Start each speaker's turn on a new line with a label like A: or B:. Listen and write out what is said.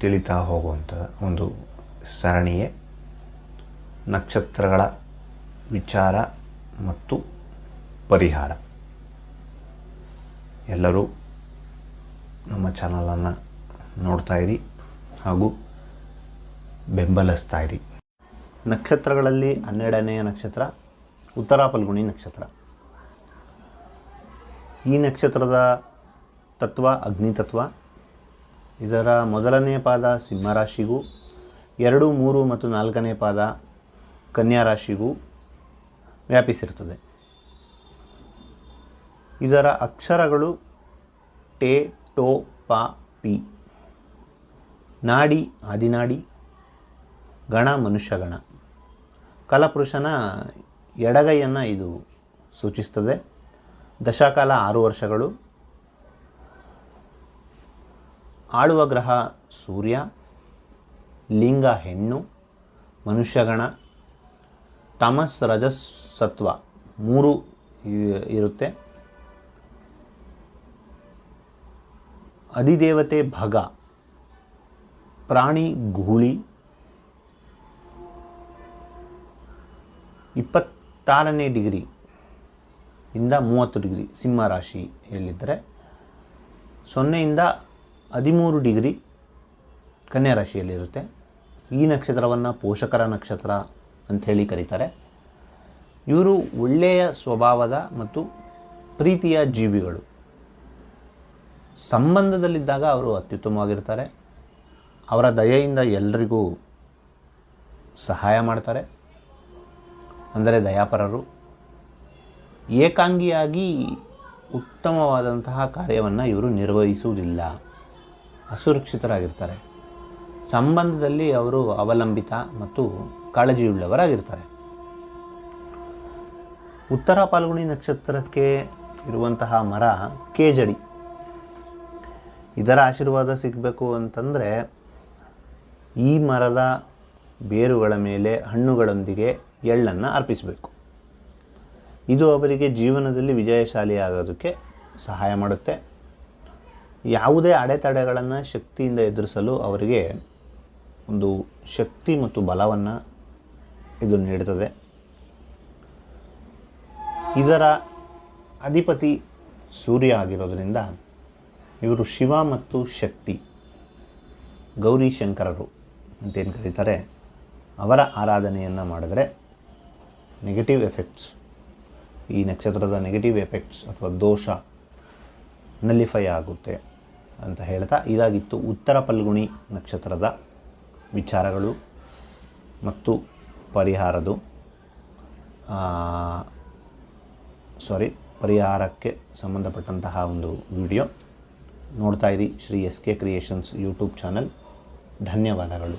A: ತಿಳಿತಾ ಹೋಗುವಂಥ ಒಂದು ಸರಣಿಯೇ ನಕ್ಷತ್ರಗಳ ವಿಚಾರ ಮತ್ತು ಪರಿಹಾರ. ಎಲ್ಲರೂ ನಮ್ಮ ಚಾನಲನ್ನು ನೋಡ್ತಾ ಇರಿ ಹಾಗೂ ಬೆಂಬಲಿಸ್ತಾ ಇರಿ. ನಕ್ಷತ್ರಗಳಲ್ಲಿ ಹನ್ನೆರಡನೆಯ ನಕ್ಷತ್ರ, ಉತ್ತರ ಫಲ್ಗುಣಿ ನಕ್ಷತ್ರ. ಈ ನಕ್ಷತ್ರದ ತತ್ವ ಅಗ್ನಿ ತತ್ವ ಇದರ ಮೊದಲನೇ ಪಾದ ಸಿಂಹರಾಶಿಗೂ, ಎರಡು, ಮೂರು ಮತ್ತು ನಾಲ್ಕನೇ ಪಾದ ಕನ್ಯಾ ರಾಶಿಗೂ ವ್ಯಾಪಿಸಿರುತ್ತದೆ. ಇದರ ಅಕ್ಷರಗಳು ಟೇ, ಟೋ, ಪ, ಪಿ. ನಾಡಿ, ಆದಿನಾಡಿ, ಗಣ ಮನುಷ್ಯಗಣ ಕಲಪುರುಷನ ಎಡಗೈಯನ್ನು ಇದು ಸೂಚಿಸ್ತದೆ. ದಶಕಾಲ ಆರು ವರ್ಷಗಳು ಆಳುವ ಗ್ರಹ ಸೂರ್ಯ, ಲಿಂಗ ಹೆಣ್ಣು, ಮನುಷ್ಯಗಣ, ತಮಸ್, ರಜಸ್, ಸತ್ವ ಮೂರು ಇರುತ್ತೆ. ಅಧಿದೇವತೆ ಭಗ, ಪ್ರಾಣಿ ಗೂಳಿ ಇಪ್ಪತ್ತಾರನೇ ಡಿಗ್ರಿ ಇಂದ ಮೂವತ್ತು ಡಿಗ್ರಿ ಸಿಂಹ ರಾಶಿಯಲ್ಲಿದ್ದರೆ ಸೊನ್ನೆಯಿಂದ ಹದಿಮೂರು ಡಿಗ್ರಿ ಕನ್ಯಾ ರಾಶಿಯಲ್ಲಿರುತ್ತೆ ಈ ನಕ್ಷತ್ರವನ್ನು ಪೋಷಕರ ನಕ್ಷತ್ರ ಅಂಥೇಳಿ ಕರೀತಾರೆ. ಇವರು ಒಳ್ಳೆಯ ಸ್ವಭಾವದ ಮತ್ತು ಪ್ರೀತಿಯ ಜೀವಿಗಳು. ಸಂಬಂಧದಲ್ಲಿದ್ದಾಗ ಅವರು ಅತ್ಯುತ್ತಮವಾಗಿರ್ತಾರೆ. ಅವರ ದಯೆಯಿಂದ ಎಲ್ರಿಗೂ ಸಹಾಯ ಮಾಡ್ತಾರೆ. ಅಂದರೆ ದಯಾಪರರು. ಏಕಾಂಗಿಯಾಗಿ ಉತ್ತಮವಾದಂತಹ ಕಾರ್ಯವನ್ನು ಇವರು ನಿರ್ವಹಿಸುವುದಿಲ್ಲ. ಅಸುರಕ್ಷಿತರಾಗಿರ್ತಾರೆ. ಸಂಬಂಧದಲ್ಲಿ ಅವರು ಅವಲಂಬಿತ ಮತ್ತು ಕಾಳಜಿಯುಳ್ಳವರಾಗಿರ್ತಾರೆ. ಉತ್ತರ ಪಾಲ್ಗುಣಿ ನಕ್ಷತ್ರಕ್ಕೆ ಇರುವಂತಹ ಮರ ಕೇಜಡಿ. ಇದರ ಆಶೀರ್ವಾದ ಸಿಗಬೇಕು ಅಂತಂದರೆ, ಈ ಮರದ ಬೇರುಗಳ ಮೇಲೆ ಹಣ್ಣುಗಳೊಂದಿಗೆ ಎಳ್ಳನ್ನು ಅರ್ಪಿಸಬೇಕು. ಇದು ಅವರಿಗೆ ಜೀವನದಲ್ಲಿ ವಿಜಯಶಾಲಿ ಆಗೋದಕ್ಕೆ ಸಹಾಯ ಮಾಡುತ್ತೆ. ಯಾವುದೇ ಅಡೆತಡೆಗಳನ್ನು ಶಕ್ತಿಯಿಂದ ಎದುರಿಸಲು ಅವರಿಗೆ ಒಂದು ಶಕ್ತಿ ಮತ್ತು ಬಲವನ್ನು ಇದು ನೀಡುತ್ತದೆ ಇದರ ಅಧಿಪತಿ ಸೂರ್ಯ ಆಗಿರೋದರಿಂದ ಇವರು ಶಿವ ಮತ್ತು ಶಕ್ತಿ, ಗೌರಿ ಶಂಕರರು ಅಂತೇನು ಕರೀತಾರೆ, ಅವರ ಆರಾಧನೆಯನ್ನು ಮಾಡಿದರೆ ನೆಗೆಟಿವ್ ಎಫೆಕ್ಟ್ಸ್ ಈ ನಕ್ಷತ್ರದ ನೆಗೆಟಿವ್ ಎಫೆಕ್ಟ್ಸ್ ಅಥವಾ ದೋಷ ನಲ್ಲಿಫೈ ಆಗುತ್ತೆ. ಅಂತ ಹೇಳ್ತಾ ಇದಾಗಿತ್ತು ಉತ್ತರ ಪಲ್ಗುಣಿ ನಕ್ಷತ್ರದ ವಿಚಾರಗಳು ಮತ್ತು ಪರಿಹಾರದು. ಸಾರಿ ಪರಿಹಾರಕ್ಕೆ ಸಂಬಂಧಪಟ್ಟಂತಹ ಒಂದು ವಿಡಿಯೋ ನೋಡ್ತಾ ಇರಿ Shri S K creations YouTube channel. ಧನ್ಯವಾದಗಳು.